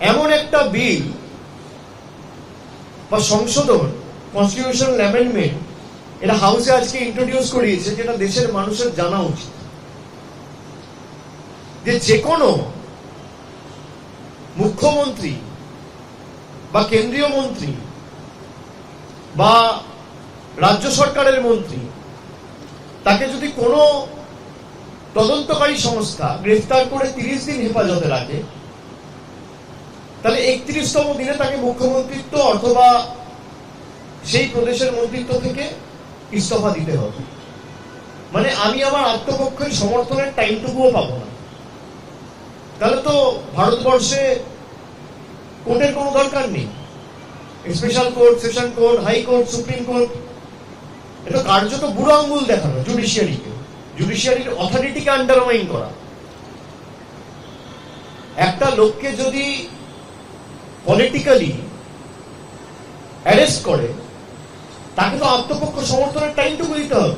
এমন একটা বিল বা সংশোধন কনস্টিটিউশনাল অ্যামেন্ডমেন্ট এটা হাউসে আজকে ইন্ট্রোডিউস করিয়েছে যেটা দেশের মানুষের জানা উচিত। যে যে কোনো মুখ্যমন্ত্রী বা কেন্দ্রীয় মন্ত্রী বা রাজ্য সরকারের মন্ত্রী, তাকে যদি কোনো তদন্তকারী সংস্থা গ্রেফতার করে তিরিশ দিন হেফাজতে রাখে তাহলে একত্রিশতম দিনে তাকে মুখ্যমন্ত্রিত্ব অথবা সেই প্রদেশের মন্ত্রিত্ব থেকে ইস্তফা দিতে হবে। মানে আমি আমার আত্মপক্ষের সমর্থনের টাইমটুকুও পাবো না। তাহলে তো ভারতবর্ষে কোর্টের কোনো দরকার নেই। Special court, session court, high court, supreme court এটা কার্যত বুড়ো আঙ্গুল দেখানো জুডিশিয়ারিকে। জুডিশিয়ারির অথরিটিকে আন্ডারমাইন করা। একটা লোককে যদি পলিটিক্যালি অ্যারেস্ট করে তাকে তো আত্মপক্ষ সমর্থনের টাইমটুকু দিতে হবে।